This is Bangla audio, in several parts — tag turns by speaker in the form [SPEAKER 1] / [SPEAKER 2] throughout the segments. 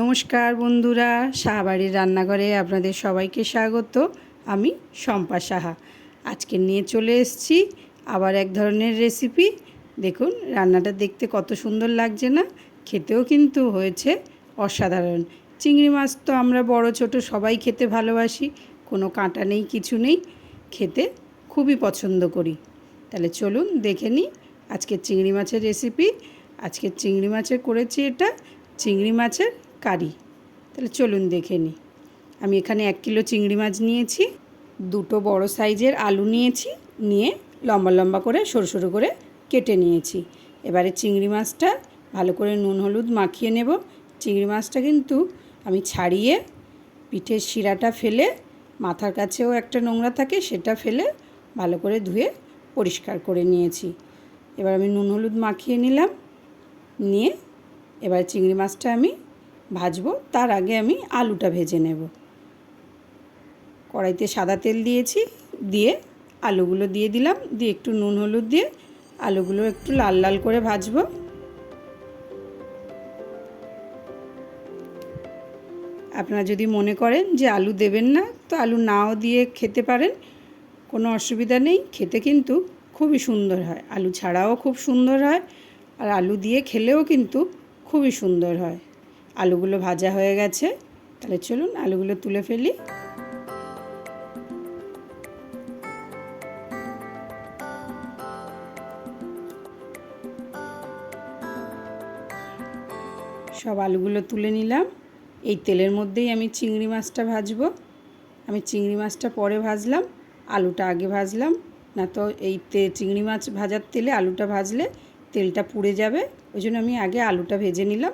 [SPEAKER 1] নমস্কার বন্ধুরা সাহাবাড়ির রান্নাঘরে আপনাদের সবাইকে স্বাগত। আমি শম্পা সাহা। আজকে নিয়ে চলে এসেছি আবার এক ধরনের রেসিপি দেখুন, রান্নাটা দেখতে কত সুন্দর লাগছে না? খেতেও কিন্তু হয়েছে অসাধারণ। চিংড়ি মাছ তো আমরা বড়, ছোট সবাই খেতে ভালোবাসি, কোনো কাঁটা নেই, কিছু নেই। খেতে খুবই পছন্দ করি। তাহলে চলুন দেখে নিই আজকের চিংড়ি মাছের রেসিপি আজকে চিংড়ি মাছের করেছি এটা। চিংড়ি মাছের কারি। তাহলে চলুন দেখে নিই আমি এখানে এক কিলো চিংড়ি মাছ নিয়েছি, দুটো বড় সাইজের আলু নিয়েছি, নিয়ে লম্বা লম্বা করে সরু সরু করে কেটে নিয়েছি। এবারে চিংড়ি মাছটা ভালো করে নুন হলুদ মাখিয়ে নেব। চিংড়ি মাছটা কিন্তু আমি ছাড়িয়ে পিঠের শিরাটা ফেলে, মাথার কাছেও একটা নোংরা থাকে সেটা ফেলে ভালো করে ধুয়ে পরিষ্কার করে নিয়েছি। এবার আমি নুন হলুদ মাখিয়ে নিলাম, নিয়ে এবার চিংড়ি মাছটা আমি ভাজবো, তার আগে আমি আলুটা ভেজে নেব। কড়াইতে সাদা তেল দিয়েছি, দিয়ে আলুগুলো দিয়ে দিলাম, দিয়ে একটু নুন হলুদ দিয়ে আলুগুলো একটু লাল লাল করে ভাজবো। আপনারা যদি মনে করেন যে আলু দেবেন না, তো আলু নাও দিয়ে খেতে পারেন, কোনো অসুবিধা নেই, খেতে কিন্তু খুবই সুন্দর হয়। আলু ছাড়াও খুব সুন্দর হয়, আর আলু দিয়ে খেলেও কিন্তু খুবই সুন্দর হয়। আলুগুলো ভাজা হয়ে গেছে। তাহলে চলুন আলুগুলো তুলে ফেলি। সব আলুগুলো তুলে নিলাম। এই তেলের মধ্যেই আমি চিংড়ি মাছটা ভাজবো। আমি চিংড়ি মাছটা পরে ভাজলাম, আলুটা আগে ভাজলাম। না তো এই তে চিংড়ি মাছ ভাজার তেলে আলুটা ভাজলে তেলটা পুড়ে যাবে। ওই জন্য আমি আগে আলুটা ভেজে নিলাম।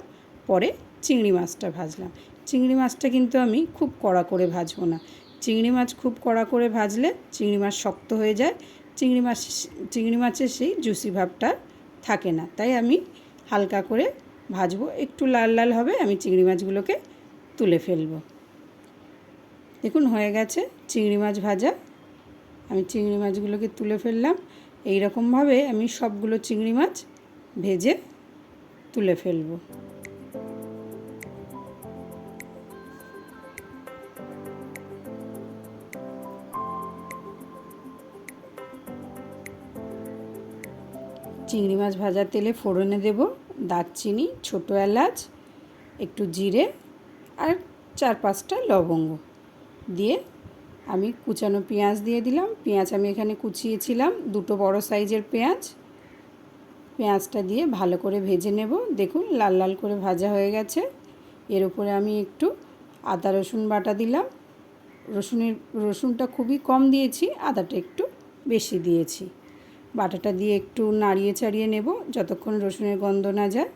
[SPEAKER 1] পরে চিংড়ি মাছটা ভাজলাম। চিংড়ি মাছটা কিন্তু আমি খুব কড়া করে ভাজবো না। চিংড়ি মাছ খুব কড়া করে ভাজলে চিংড়ি মাছ শক্ত হয়ে যায়। চিংড়ি মাছ, চিংড়ি মাছের সেই জুসি ভাবটা থাকে না। তাই আমি হালকা করে ভাজবো। একটু লাল লাল হবে, আমি চিংড়ি মাছগুলোকে তুলে ফেলব। দেখুন, হয়ে গেছে চিংড়ি মাছ ভাজা। আমি চিংড়ি মাছগুলোকে তুলে ফেললাম। এই রকমভাবে আমি সবগুলো চিংড়ি মাছ ভেজে তুলে ফেলব। চিংড়ি মাছ ভাজার তেলে ফোড়নে দেব দারচিনি, ছোটো এলাচ, একটু জিরে আর চার পাঁচটা লবঙ্গ। দিয়ে আমি কুচানো পেঁয়াজ দিয়ে দিলাম। পেঁয়াজ আমি এখানে কুচিয়েছিলাম দুটো বড় সাইজের পেঁয়াজ। পেঁয়াজটা দিয়ে ভালো করে ভেজে নেব। দেখুন লাল লাল করে ভাজা হয়ে গেছে। এর উপরে আমি একটু আদা, রসুন বাটা দিলাম। রসুনের, রসুনটা খুবই কম দিয়েছি, আদাটা একটু বেশি দিয়েছি। বাটাটা দিয়ে একটু নাড়িয়ে চাড়িয়ে নেব, যতক্ষণ রসুনের গন্ধ না যায়।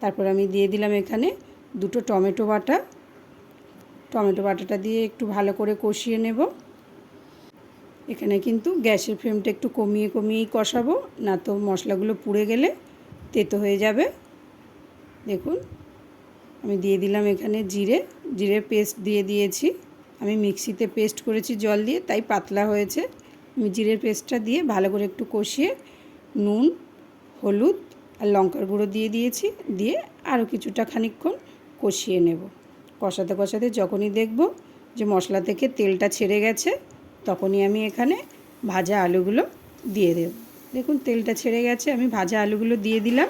[SPEAKER 1] তারপর আমি দিয়ে দিলাম এখানে দুটো টমেটো বাটা। টমেটো বাটাটা দিয়ে একটু ভালো করে কষিয়ে নেব। এখানে কিন্তু গ্যাসের ফ্লেমটা একটু কমিয়ে কমিয়েই কষাবো, না তো মশলাগুলো পুড়ে গেলে তেতো হয়ে যাবে। দেখুন, আমি দিয়ে দিলাম এখানে জিরে। জিরে পেস্ট দিয়ে দিয়েছি। আমি মিক্সিতে পেস্ট করেছি জল দিয়ে, তাই পাতলা হয়েছে। জিরের পেস্টটা দিয়ে ভালো করে একটু কষিয়ে নুন, হলুদ আর লঙ্কার গুঁড়ো দিয়ে দিয়েছি, দিয়ে আরও কিছুটা খানিকক্ষণ কষিয়ে নেব। কষাতে কষাতে যখনই দেখব যে মশলা থেকে তেলটা ছেড়ে গেছে, তখনই আমি এখানে ভাজা আলুগুলো দিয়ে দেব। দেখুন তেলটা ছেড়ে গেছে, আমি ভাজা আলুগুলো দিয়ে দিলাম,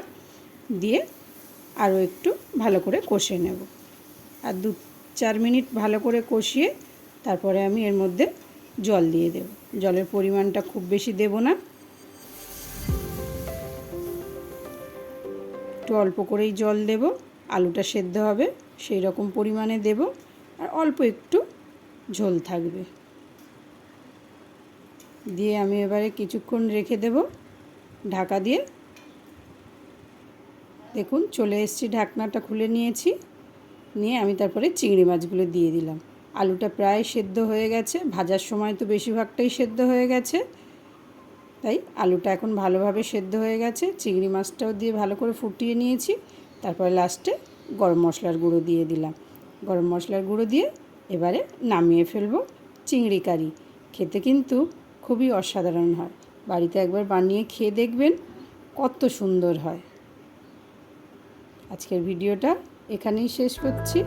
[SPEAKER 1] দিয়ে আরও একটু ভালো করে কষে নেব। আর দু চার মিনিট ভালো করে কষিয়ে তারপরে আমি এর মধ্যে জল দিয়ে দেব। জলের পরিমাণটা খুব বেশি দেব না। একটু অল্প করেই জল দেব, আলুটা সেদ্ধ হবে, সেই রকম পরিমাণে দেব, আর অল্প একটু ঝোল থাকবে। দিয়ে আমি এবারে কিছুক্ষণ রেখে দেব ঢাকা দিয়ে। দেখুন, চলে এসেছি, ঢাকনাটা খুলে নিয়েছি, নিয়ে আমি তারপরে চিংড়ি মাছগুলো দিয়ে দিলাম। আলুটা প্রায় সেদ্ধ হয়ে গেছে। ভাজার সময় তো বেশিরভাগটাই সেদ্ধ হয়ে গেছে। তাই আলুটা এখন ভালোভাবে সেদ্ধ হয়ে গেছে। চিংড়ি মাছটাও দিয়ে ভালো করে ফুটিয়ে নিয়েছি। তারপরে লাস্টে গরম মশলার গুঁড়ো দিয়ে দিলাম। গরম মশলার গুঁড়ো দিয়ে এবারে নামিয়ে ফেলব চিংড়ি কারি। খেতে কিন্তু খুবই অসাধারণ হয়। বাড়িতে একবার বানিয়ে খেয়ে দেখবেন কত সুন্দর হয়। আজকের ভিডিওটা এখানেই শেষ করছি।